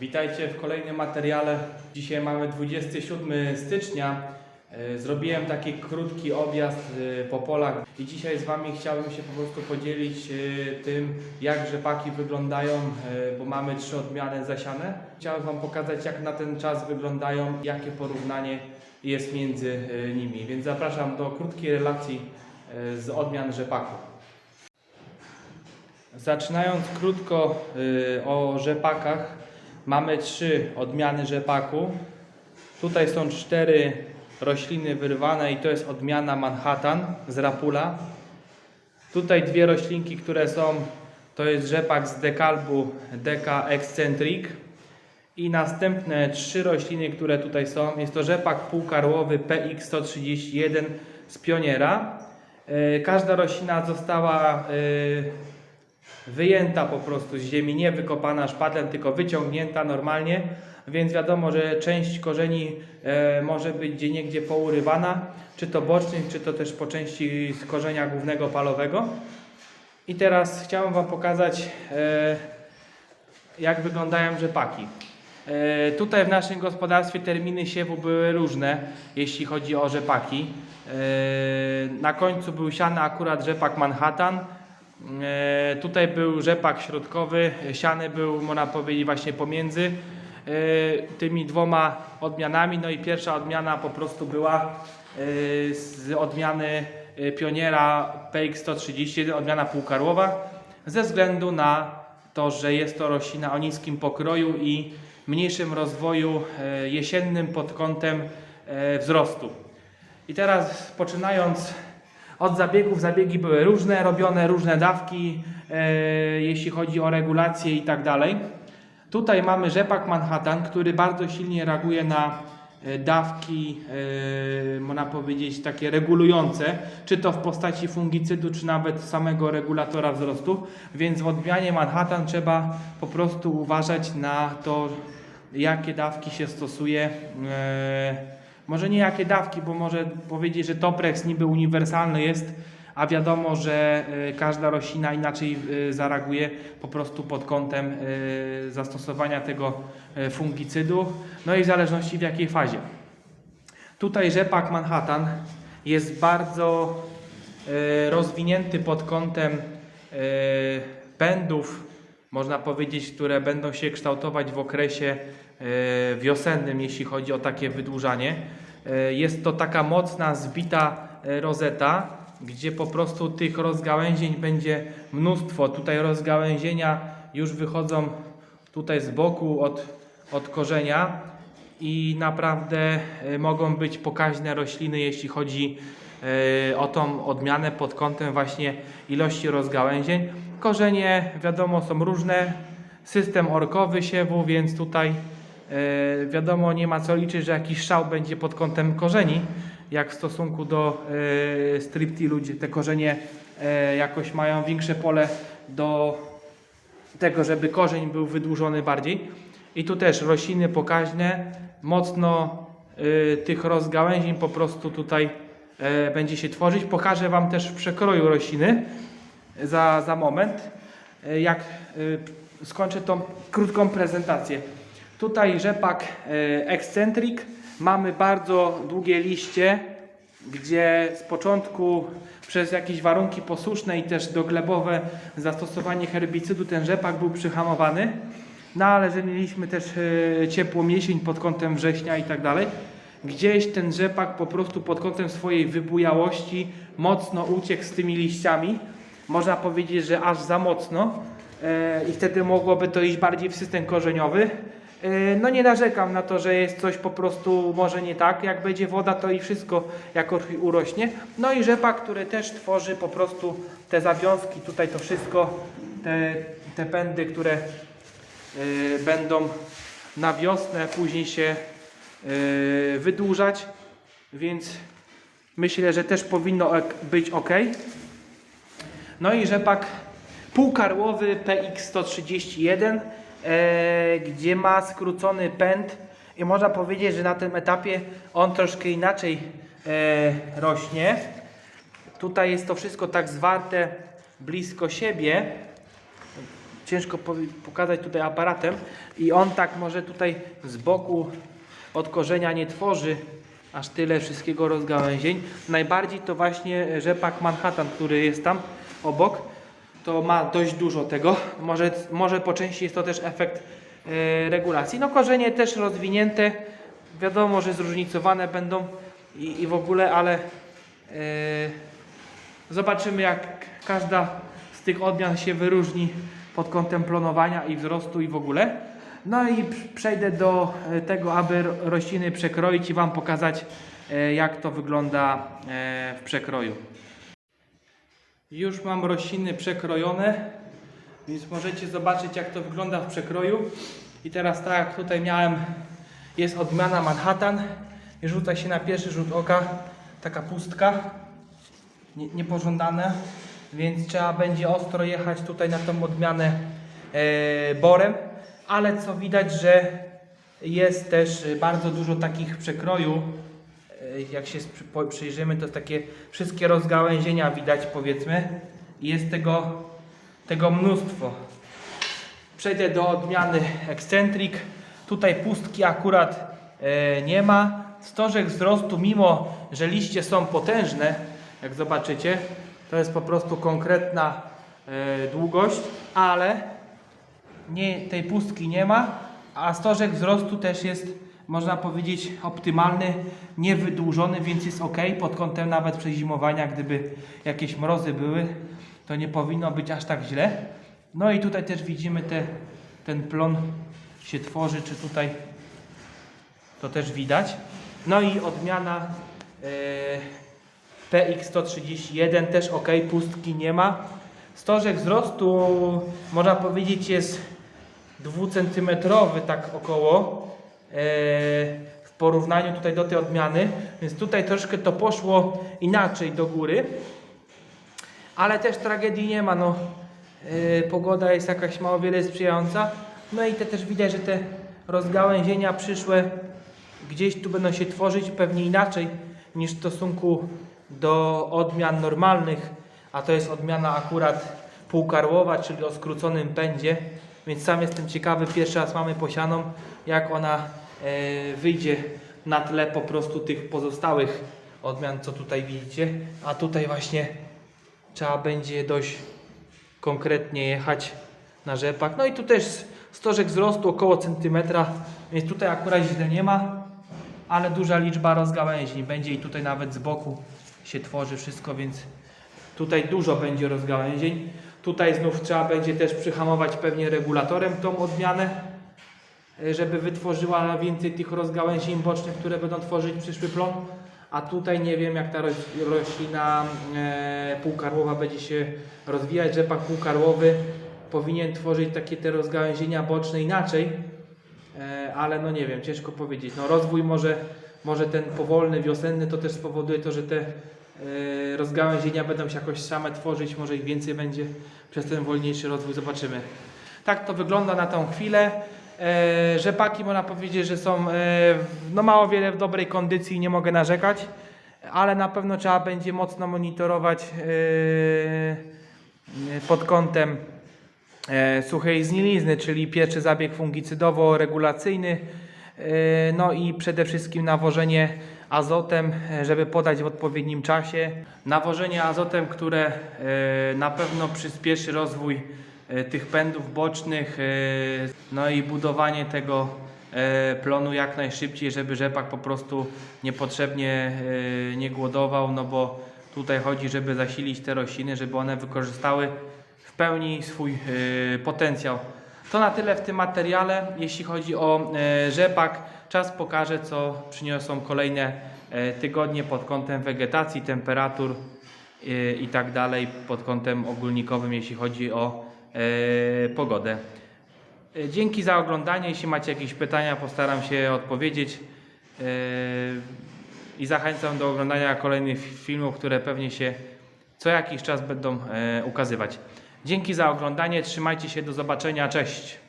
Witajcie w kolejnym materiale. Dzisiaj mamy 27 stycznia. E, Zrobiłem taki krótki objazd e, po polach i dzisiaj z Wami chciałbym się po prostu podzielić e, tym, jak rzepaki wyglądają, bo mamy trzy odmiany zasiane. Chciałem Wam pokazać, jak na ten czas wyglądają, jakie porównanie jest między nimi. Więc zapraszam do krótkiej relacji z odmian rzepaku. Zaczynając krótko o rzepakach, mamy trzy odmiany rzepaku. Tutaj są cztery rośliny wyrwane i to jest odmiana Manhattan z Rapula. Tutaj dwie roślinki, które są, to jest rzepak z dekalbu Deca Eccentric. I następne trzy rośliny, które tutaj są, jest to rzepak półkarłowy PX131 z Pioniera. Y, Każda roślina została y, wyjęta po prostu z ziemi, nie wykopana szpadlem, tylko wyciągnięta normalnie, więc wiadomo, że część korzeni e, może być gdzieniegdzie pourywana, czy to bocznych, czy to też po części z korzenia głównego palowego. I teraz chciałem Wam pokazać, e, jak wyglądają rzepaki. E, Tutaj w naszym gospodarstwie terminy siewu były różne, jeśli chodzi o rzepaki. E, Na końcu był siany akurat rzepak Manhattan. E, Tutaj był rzepak środkowy, siany był, można powiedzieć, właśnie pomiędzy e, tymi dwoma odmianami. No i pierwsza odmiana po prostu była e, z odmiany Pioniera PX131, odmiana półkarłowa, ze względu na to, że jest to roślina o niskim pokroju i mniejszym rozwoju jesiennym pod kątem wzrostu. I teraz poczynając od zabiegów, zabiegi były różne, robione różne dawki, e, jeśli chodzi o regulację i tak dalej. Tutaj mamy rzepak Manhattan, który bardzo silnie reaguje na e, dawki, e, można powiedzieć, takie regulujące, czy to w postaci fungicydu, czy nawet samego regulatora wzrostu. Więc w odmianie Manhattan trzeba po prostu uważać na to, jakie dawki się stosuje. Może nie jakie dawki, bo może powiedzieć, że Toprex niby uniwersalny jest, a wiadomo, że e, każda roślina inaczej e, zareaguje po prostu pod kątem e, zastosowania tego fungicydu, no i w zależności w jakiej fazie. Tutaj rzepak Manhattan jest bardzo rozwinięty pod kątem pędów, można powiedzieć, które będą się kształtować w okresie e, wiosennym, jeśli chodzi o takie wydłużanie. E, Jest to taka mocna, zbita e, rozeta, gdzie po prostu tych rozgałęzień będzie mnóstwo. Tutaj rozgałęzienia już wychodzą tutaj z boku od, od korzenia i naprawdę mogą być pokaźne rośliny, jeśli chodzi o tą odmianę pod kątem właśnie ilości rozgałęzień. Korzenie wiadomo są różne, system orkowy siewu, więc tutaj e, wiadomo nie ma co liczyć, że jakiś szał będzie pod kątem korzeni, jak w stosunku do e, striptilu, gdzie te korzenie e, jakoś mają większe pole do tego, żeby korzeń był wydłużony bardziej. I tu też rośliny pokaźne, mocno y, tych rozgałęzień po prostu tutaj e, będzie się tworzyć. Pokażę Wam też w przekroju rośliny za, za moment, e, jak y, skończę tą krótką prezentację. Tutaj rzepak e, Eccentric. Mamy bardzo długie liście, gdzie z początku przez jakieś warunki posłuszne i też doglebowe zastosowanie herbicydu ten rzepak był przyhamowany. No ale że mieliśmy też e, ciepłą jesień pod kątem września i tak dalej, gdzieś ten rzepak po prostu pod kątem swojej wybujałości mocno uciekł z tymi liściami. Można powiedzieć, że aż za mocno e, i wtedy mogłoby to iść bardziej w system korzeniowy. E, No nie narzekam na to, że jest coś po prostu może nie tak. Jak będzie woda, to i wszystko jakoś urośnie. No i rzepak, który też tworzy po prostu te zawiązki, tutaj to wszystko, te, te pędy, które y, będą na wiosnę później się wydłużać, więc myślę, że też powinno być ok. No i rzepak półkarłowy PX131, e, gdzie ma skrócony pęd i można powiedzieć, że na tym etapie on troszkę inaczej e, rośnie. Tutaj jest to wszystko tak zwarte blisko siebie, ciężko pokazać tutaj aparatem i on tak może tutaj z boku od korzenia nie tworzy aż tyle wszystkiego rozgałęzień. Najbardziej to właśnie rzepak Manhattan, który jest tam obok, to ma dość dużo tego. Może, może po części jest to też efekt e, regulacji. No korzenie też rozwinięte, wiadomo, że zróżnicowane będą i, i w ogóle, ale e, zobaczymy jak każda z tych odmian się wyróżni pod kątem plonowania i wzrostu i w ogóle. No i przejdę do e, tego, aby ro- rośliny przekroić i Wam pokazać jak to wygląda w przekroju. Już mam rośliny przekrojone, więc możecie zobaczyć jak to wygląda w przekroju. I teraz tak jak tutaj miałem, jest odmiana Manhattan. I rzuca się na pierwszy rzut oka taka pustka, nie, niepożądane, więc trzeba będzie ostro jechać tutaj na tą odmianę e, borem, ale co widać, że jest też bardzo dużo takich przekroju, jak się przyjrzymy, to takie wszystkie rozgałęzienia widać powiedzmy i jest tego, tego mnóstwo. Przejdę do odmiany Eccentric. Tutaj pustki akurat e, nie ma. Stożek wzrostu, mimo że liście są potężne, jak zobaczycie, to jest po prostu konkretna e, długość, ale nie, tej pustki nie ma, a stożek wzrostu też jest, można powiedzieć, optymalny, niewydłużony, więc jest ok pod kątem nawet przezimowania, gdyby jakieś mrozy były, to nie powinno być aż tak źle. No i tutaj też widzimy te, ten plon się tworzy, czy tutaj to też widać. No i odmiana e, PX131 też ok, pustki nie ma. Stożek wzrostu można powiedzieć jest dwucentymetrowy tak około w porównaniu tutaj do tej odmiany, więc tutaj troszkę to poszło inaczej do góry, ale też tragedii nie ma, no. E, pogoda jest jakaś mało wiele sprzyjająca, no i te też widać, że te rozgałęzienia przyszłe gdzieś tu będą się tworzyć pewnie inaczej niż w stosunku do odmian normalnych, a to jest odmiana akurat półkarłowa, czyli o skróconym pędzie, więc sam jestem ciekawy, pierwszy raz mamy posianą, jak ona e, wyjdzie na tle po prostu tych pozostałych odmian, co tutaj widzicie, a tutaj właśnie trzeba będzie dość konkretnie jechać na rzepak. No i tu też stożek wzrostu około centymetra, więc tutaj akurat źle nie ma, ale duża liczba rozgałęzień będzie i tutaj nawet z boku się tworzy wszystko, więc tutaj dużo będzie rozgałęzień. Tutaj znów trzeba będzie też przyhamować pewnie regulatorem tą odmianę, e, żeby wytworzyła więcej tych rozgałęzień bocznych, które będą tworzyć przyszły plon. A tutaj nie wiem jak ta roś- roślina e, półkarłowa będzie się rozwijać. Rzepak półkarłowy powinien tworzyć takie te rozgałęzienia boczne inaczej, e, ale no nie wiem, ciężko powiedzieć. No rozwój może, może ten powolny, wiosenny to też spowoduje to, że te rozgałęzienia będą się jakoś same tworzyć, może ich więcej będzie przez ten wolniejszy rozwój, zobaczymy. Tak to wygląda na tą chwilę. E, rzepaki można powiedzieć, że są e, no mało wiele w dobrej kondycji, nie mogę narzekać, ale na pewno trzeba będzie mocno monitorować e, pod kątem e, suchej znilizny, czyli pierwszy zabieg fungicydowo-regulacyjny, e, no i przede wszystkim nawożenie azotem, e, żeby podać w odpowiednim czasie. Nawożenie azotem, które e, na pewno przyspieszy rozwój e, tych pędów bocznych, no i budowanie tego plonu jak najszybciej, żeby rzepak po prostu niepotrzebnie nie głodował, no bo tutaj chodzi, żeby zasilić te rośliny, żeby one wykorzystały w pełni swój potencjał. To na tyle w tym materiale, jeśli chodzi o rzepak. Czas pokaże, co przyniosą kolejne e, tygodnie pod kątem wegetacji, temperatur e, i tak dalej, pod kątem ogólnikowym, jeśli chodzi o e, pogodę. Dzięki za oglądanie. Jeśli macie jakieś pytania, postaram się odpowiedzieć. I zachęcam do oglądania kolejnych filmów, które pewnie się co jakiś czas będą ukazywać. Dzięki za oglądanie. Trzymajcie się. Do zobaczenia. Cześć.